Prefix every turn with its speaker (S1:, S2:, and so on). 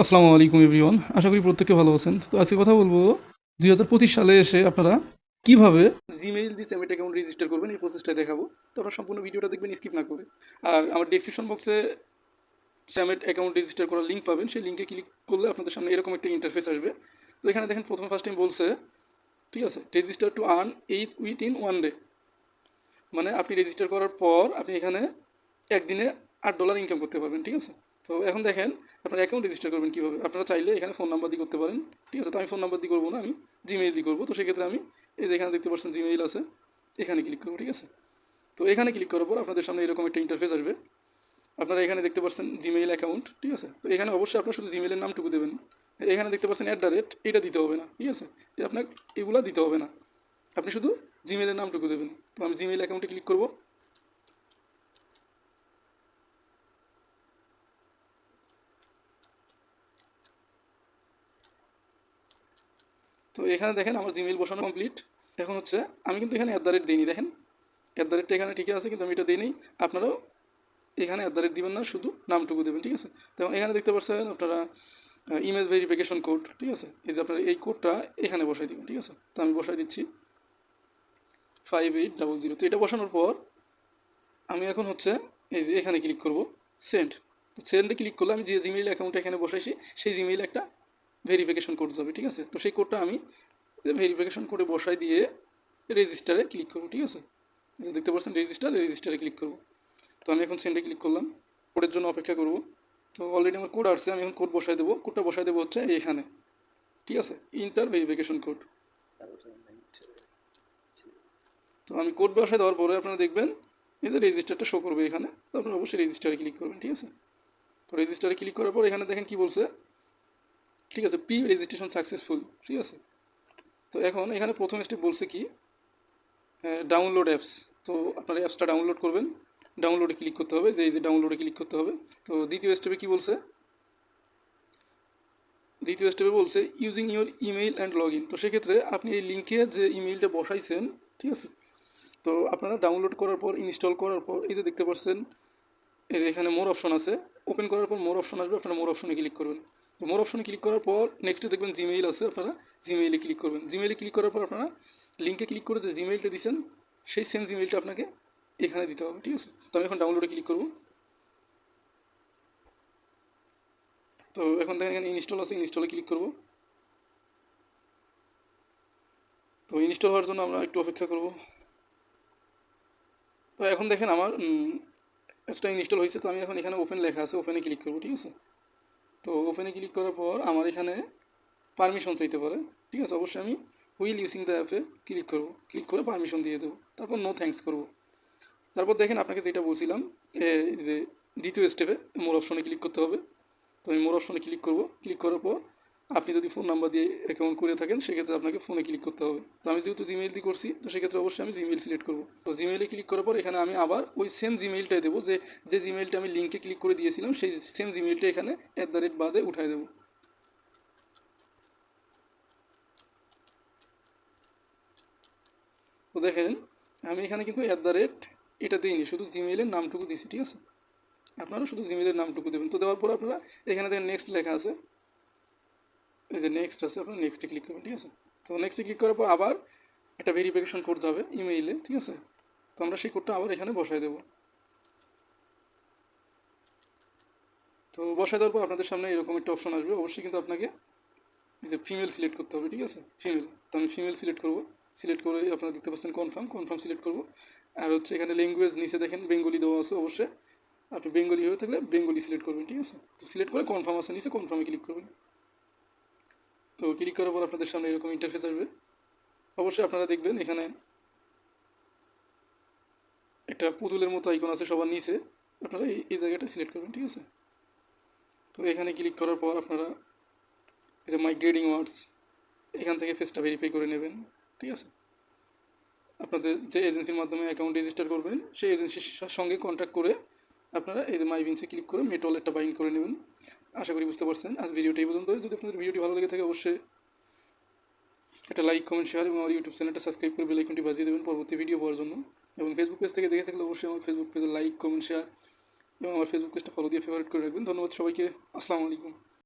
S1: আসসালামু আলাইকুম, এভরিওয়ান। আশা করি প্রত্যেকে ভালো আছেন। তো আজকে কথা বলব, দুই হাজার পঁচিশ সালে এসে আপনারা কীভাবে জিমেইল দিয়ে স্যামেট অ্যাকাউন্ট রেজিস্টার করবেন, এই প্রসেসটা দেখাবো। তো আপনারা সম্পূর্ণ ভিডিওটা দেখবেন স্কিপ না করে। আর আমার ডেসক্রিপশন বক্সে স্যামেট অ্যাকাউন্ট রেজিস্টার করার লিঙ্ক পাবেন, সেই লিঙ্কে ক্লিক করলে আপনাদের সামনে এরকম একটা ইন্টারফেস আসবে। তো এখানে দেখেন, প্রথম ফার্স্ট টাইম বলছে, ঠিক আছে register to earn eight within one day মানে আপনি রেজিস্টার করার পর আপনি এখানে একদিনে আট ডলার ইনকাম করতে পারবেন, ঠিক আছে? তো এখন দেখেন আপনার অ্যাকাউন্ট রেজিস্টার করবেন কীভাবে? আপনারা চাইলে এখানে ফোন নাম্বার দিয়ে করতে পারেন। ঠিক আছে, তো আমি ফোন নাম্বার দিয়ে করব না, আমি জিমেইল দিয়ে করব। তো সেক্ষেত্রে আমি এই যে এখানে দেখতে পাচ্ছেন জিমেইল আছে, এখানে ক্লিক করব, ঠিক আছে? তো এখানে ক্লিক করার পর আপনাদের সামনে এরকম একটা ইন্টারফেস আসবে। আপনারা এখানে দেখতে পাচ্ছেন জিমেইল অ্যাকাউন্ট ঠিক আছে? তো এখানে অবশ্যই আপনার শুধু জিমেইলের নামটুকু দেবেন। এখানে দেখতে পাচ্ছেন অ্যাট দ্য রেট এটা দিতে হবে না, ঠিক আছে? আপনাকে এগুলো দিতে হবে না। আপনি শুধু জিমেইলের নামটুকু দেবেন। তো আমি জিমেইল অ্যাকাউন্টে ক্লিক করব। তো এখানে দেখেন আমার জিমেইল বসানো কমপ্লিট এখন হচ্ছে আমি কিন্তু এখানে অ্যাট দ্য রেট দিইনি, দেখেন। অ্যাট দ্য রেটটা এখানে ঠিকই আছে, কিন্তু আমি এটা দিইনি। আপনারাও এখানে অ্যাট দ্য রেট দিবেন না, শুধু নামটুকু দেবেন, ঠিক আছে? তো এখানে দেখতে পাচ্ছেন আপনারা ইমেজ ভেরিফিকেশন কোড ঠিক আছে? এই যে আপনারা এই কোডটা এখানে বসাই দিবেন, ঠিক আছে? তো আমি বসাই দিচ্ছি। ফাইভ এইট ডাবল জিরো তো এটা বসানোর পর আমি এখন হচ্ছে এই যে এখানে ক্লিক করব সেন্ড সেন্ডে ক্লিক করলে আমি যে জিমেইল অ্যাকাউন্টটা এখানে বসাইছি, সেই জিমেইল একটা ভেরিফিকেশন কোড যাবে, ঠিক আছে? তো সেই কোডটা আমি ভেরিফিকেশন কোডে বসাই দিয়ে রেজিস্টারে ক্লিক করব, ঠিক আছে? যে দেখতে পাচ্ছেন রেজিস্টার রেজিস্টারে ক্লিক করব। তো আমি এখন সেন্ডে ক্লিক করলাম কোডের জন্য অপেক্ষা করব। তো অলরেডি আমার কোড আসছে, আমি এখন কোড বসাই দেবো। কোডটা বসাই দেবো হচ্ছে এখানে ঠিক আছে? ইন্টার ভেরিফিকেশন কোড তো আমি কোড বসাই দেওয়ার পরে আপনারা দেখবেন, এই যে রেজিস্টারটা শো করবে এখানে। তো আপনারা অবশ্যই রেজিস্টারে ক্লিক করবেন, ঠিক আছে? তো রেজিস্টারে ক্লিক করার পর এখানে দেখেন কি বলছে? ঠিক আছে প্রি রেজিস্ট্রেশন সাকসেসফুল ঠিক আছে? তো এখন এখানে প্রথম স্টেপ বলছে কি ডাউনলোড অ্যাপস তো আপনার অ্যাপসটা ডাউনলোড করবেন ডাউনলোডে ক্লিক করতে হবে, যে এই যে ডাউনলোডে ক্লিক করতে হবে। তো দ্বিতীয় স্টেপে কি বলছে? দ্বিতীয় স্টেপে বলছে using your email and log in তো সেক্ষেত্রে আপনি এই লিঙ্কে যে ইমেইলটা বসাইছেন, ঠিক আছে? তো আপনারা ডাউনলোড করার পর ইনস্টল করার পর, এই যে দেখতে পাচ্ছেন, এই যে এখানে মোর অপশন আছে। ওপেন করার পর মোর অপশন আসবে, আপনারা মোর অপশনে ক্লিক করবেন। মোর অপশনে ক্লিক করার পর নেক্সটে দেখবেন জিমেইল আছে আপনারা জিমেইলে ক্লিক করবেন। জিমেইলে ক্লিক করার পর আপনারা লিঙ্কে ক্লিক করে যে জিমেইলটা দিচ্ছেন সেই সেম জিমেইলটা আপনাকে এখানে দিতে হবে, ঠিক আছে? তো আমি এখন ডাউনলোডে ক্লিক করব। তো এখন দেখেন এখানে ইনস্টল আছে ইনস্টলে ক্লিক করব। তো ইনস্টল হওয়ার জন্য আমরা একটু অপেক্ষা করব। তো এখন দেখেন আমার অ্যাপসটা ইনস্টল হয়েছে, তো আমি এখন এখানে ওপেন লেখা আছে ওপেনে ক্লিক করব, ঠিক আছে? তো ওপেনে ক্লিক করার পর আমার এখানে পারমিশন চাইতে পারে। ঠিক আছে? অবশ্যই আমি হুইল ইউসিং দ্য অ্যাপে ক্লিক করব। ক্লিক করে পারমিশন দিয়ে দেবো। তারপর নো থ্যাঙ্কস করব। তারপর দেখেন আপনাকে যেটা বলছিলাম যে দ্বিতীয় স্টেপে মোর অপশনে ক্লিক করতে হবে। তো আমি মোর অপশনে ক্লিক করব। ক্লিক করার পর আপনি যদি ফোন নাম্বার দিয়ে অ্যাকাউন্ট করে থাকেন, সেক্ষেত্রে আপনাকে ফোনে ক্লিক করতে হবে। তো আমি যেহেতু জিমেইল দিয়ে করছি, তো সেক্ষেত্রে অবশ্যই আমি জিমেইল সিলেক্ট করব। তো জিমেইলে ক্লিক করার পর, এখানে আমি আবার ওই সেম জিমেইলটাই দেবো, যে যে জিমেইলটা আমি লিঙ্কে ক্লিক করে দিয়েছিলাম, সেই সেম জিমেইলটা এখানে অ্যাট দ্য রেট বাদে উঠাই দেবো। তো দেখেন, আমি এখানে কিন্তু অ্যাট দ্য রেট এটা দিইনি, শুধু জিমেইলের নামটুকু দিয়েছি ঠিক আছে? আপনারা শুধু জিমেইলের নামটুকু দেবেন। তো দেওয়ার পর আপনারা এখানে দেখেন নেক্সট লেখা আছে এই যে নেক্সট আছে, আপনার নেক্সটে ক্লিক করবেন, ঠিক আছে? তো নেক্সটে ক্লিক করার পর আবার একটা ভেরিফিকেশন কোড হবে ইমেইলে ঠিক আছে? তো আমরা সেই কোডটা আবার এখানে বসাই দেবো। তো বসাই দেওয়ার পর আপনাদের সামনে এরকম একটা অপশন আসবে। অবশ্যই কিন্তু আপনাকে এই যে ফিমেল সিলেক্ট করতে হবে, ঠিক আছে? ফিমেল তো আমি ফিমেল সিলেক্ট করব। সিলেক্ট করে আপনারা দেখতে পাচ্ছেন কনফার্ম কনফার্ম সিলেক্ট করব। আর হচ্ছে এখানে ল্যাঙ্গুয়েজ নিচে দেখেন বেঙ্গলি দেওয়া আছে অবশ্যই। আপনি বেঙ্গলি হয়ে থাকলে বেঙ্গলি সিলেক্ট করবেন, ঠিক আছে? তো সিলেক্ট করে কনফার্ম আছে, নিচে কনফার্মে ক্লিক করবেন। তো ক্লিক করার পর আপনাদের সামনে এরকম ইন্টারফেস আসবে? অবশ্যই আপনারা দেখবেন এখানে একটা পুতুলের মতো আইকন আছে সবার নিচে। আপনারা এই এই জায়গাটা সিলেক্ট করবেন, ঠিক আছে? তো এখানে ক্লিক করার পর আপনারা এই যে মাই গ্রেডিং ওয়ার্ডস এখান থেকে ফেসটা ভেরিফাই করে নেবেন, ঠিক আছে? আপনাদের যে এজেন্সির মাধ্যমে অ্যাকাউন্ট রেজিস্টার করবেন, সেই এজেন্সির সঙ্গে কন্ট্যাক্ট করে আপনারা এই যে মাই বিনসে ক্লিক করে মেটল একটা বাইন করে নেবেন। আশা করি বুঝতে পারছেন। আজ ভিডিওটি এই পর্যন্ত যদি আপনাদের ভিডিওটি ভালো লেগে থাকে, অবশ্যই একটা লাইক কমেন্ট শেয়ার এবং আমার ইউটিউব চ্যানেলটা সাবস্ক্রাইব করে বেলাইকনটি বাজিয়ে দেবেন পরবর্তী ভিডিও পাওয়ার জন্য। এবং ফেসবুক পেজ থেকে দেখে থাকলে অবশ্যই আমার ফেসবুক পেজে লাইক কমেন্ট শেয়ার এবং আমার ফেসবুক পেজটা ফলো দিয়ে ফেভারিট করে রাখবেন। ধন্যবাদ সবাইকে। আসসালামু আলাইকুম।